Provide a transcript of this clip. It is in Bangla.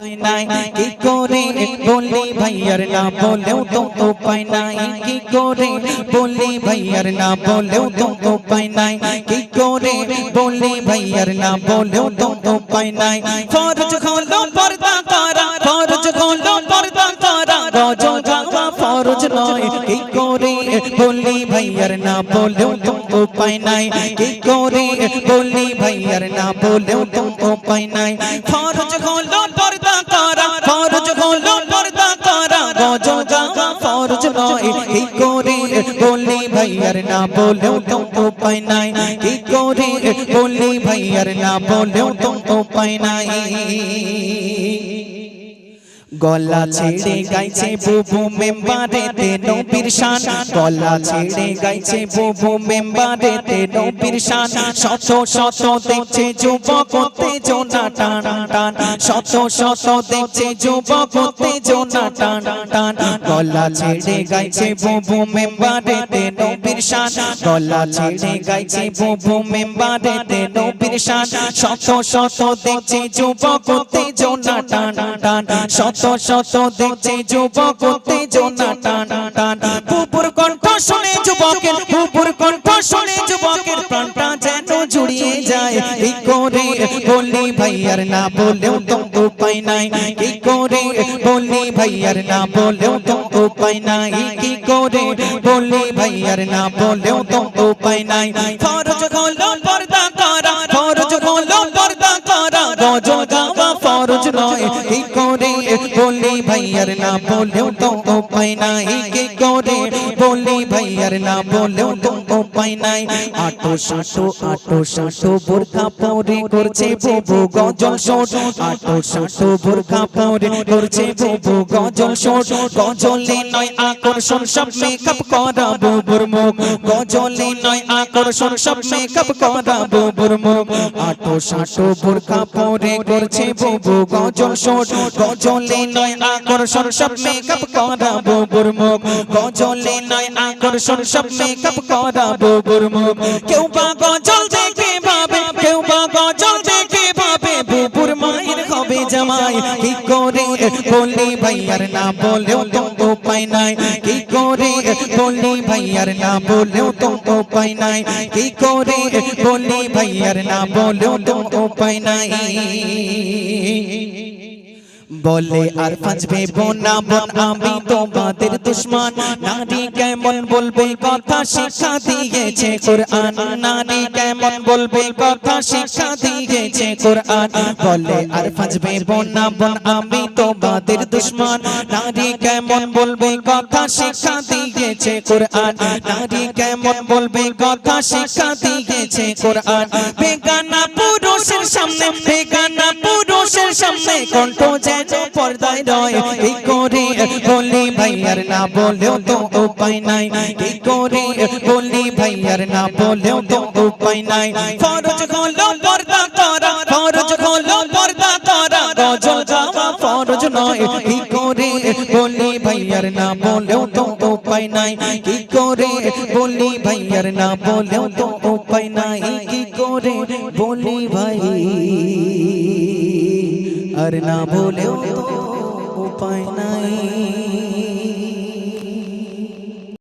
নাই। কি করে বলি ভাইয়ার না বলেও তো উপায় নাই। কি করে বলি ভাইয়ার না বলেও তো উপায় নাই। কি করে বলি ভাইয়ার না বলেও তো উপায় নাই। ফরজ হলো পর্দা করা, ফরজ হলো পর্দা করা। রোজা গাওয়া ফরজ নয়। কি করে বলি ভাইয়ার না বলেও তো উপায় নাই। কি করে বলি ভাইয়ার না বলেও তো উপায় নাই। ফরজ হলো গাওয়া ফরজ নয়। কি করে বলি ভাইয়ার না বলেও তো উপায় নাই। কি করে বলি ভাইয়ার না বলেও তো উপায় নাই। গলা ছেড়ে গাইছে বুবু মেম্বারে তে নবীর শান। গলা ছেড়ে গাইছে বুবু মেম্বারে তে নবীর শান। শত শত দেখছে যুবক করতে জোনা টান। টান শত শত দেখছে যুবক করতে জোনা টান। টান গলা ছেড়ে গাইছে বুবু মেম্বারে তে নবীর শান। গলা ছেড়ে গাইছে বুবু মেম্বারে তে নবীর শান। শত শত দেখছে যুবক করতে জোনা টান টান। শত শত দেখছে যুবক করতে জোনা টান টান বুবুর কণ্ঠ শুনে যুবকের বুবুর কণ্ঠ শুনে যুবকের প্রাণটা যেন জুড়িয়ে যায়। কি করে বলি ভাইয়ার না বলেও তো উপায় নাই। কি করে বলি ভাইয়ার না বলেও তো উপায় নাই। কি করে বলি ভাইয়ার না বলেও তো উপায় নাই। ফরজ হলো পর্দা করা, ফরজ হলো পর্দা করা। গজল গাওয়া ফরজ নয়। ভাইয়ার না বলেও তো উপায় নাই। কি করে বলি ভাইয়ার না বলেও তো উপায় নাই। আটো সাটো আটো সাটো বোরখা পরে করছে বুবু গজল শোট আটো সাটো বোরখা পরে করছে বুবু গজল শোট গজলে নয় আকর্ষণ, সব মেকআপ করা বুবুর মুখ। গজলে নয় আকর্ষণ, সব মেকআপ করা বুবুর মুখ। আটো সাটো বোরখা পরে করছে বুবু গজল শোট গজলে নয় আকর্ষণ সব মেকআপ করা বুবুর মুখ গজলে নয় আকর্ষণ সব মেকআপ করা বুবুর মুখ কেউ বা গজল দেখে ভাবে, কেউ বা গজল দেখে ভাবে, বুবুর মায়ের হবে জামাই। কি করে বলি ভাইয়ার না বলেও তো উপায় নাই। কি করে বলি ভাইয়ার না বলেও তো উপায় নাই। কি করে বলি ভাইয়ার না বলেও তো উপায় নাই। বলে আর ফাঁসবে বোনা বোন আমি তোমাদের দুশ্মন। নারী কেমন বলবে কথা শিক্ষা দিয়েছে কোরআন। নারী কেমন বলবে কথা শিক্ষা দিয়েছে কোরআন। বলে আর ফাঁসবে বোনা বোন আমি তোমাদের দুশ্মন। নারী কেমন বলবে কথা শিক্ষা দিয়েছে কোরআন। নারী কেমন বলবে কথা শিক্ষা দিয়েছে কোরআন। বেগানা পুরুষের সামনে বেগানা, পুরুষের সামনে কণ্ঠ যেন পর্দায় রয়। কি করে বলি ভাইয়ার না বলেও তো উপায় নাই। কি করে বলি ভাইয়ার না বলেও তো উপায় নাই। ফরজ হলো পর্দা করা, ফরজ হলো পর্দা করা। গজল গাওয়া ফরজ নয়। কি করে বলি ভাইয়ার না বলেও তো উপায় নাই। কি করে বলি ভাইয়ার না বলেও তো উপায় নাই। কি করে বলি ভাই আর না বলেও তো উপায় নাই।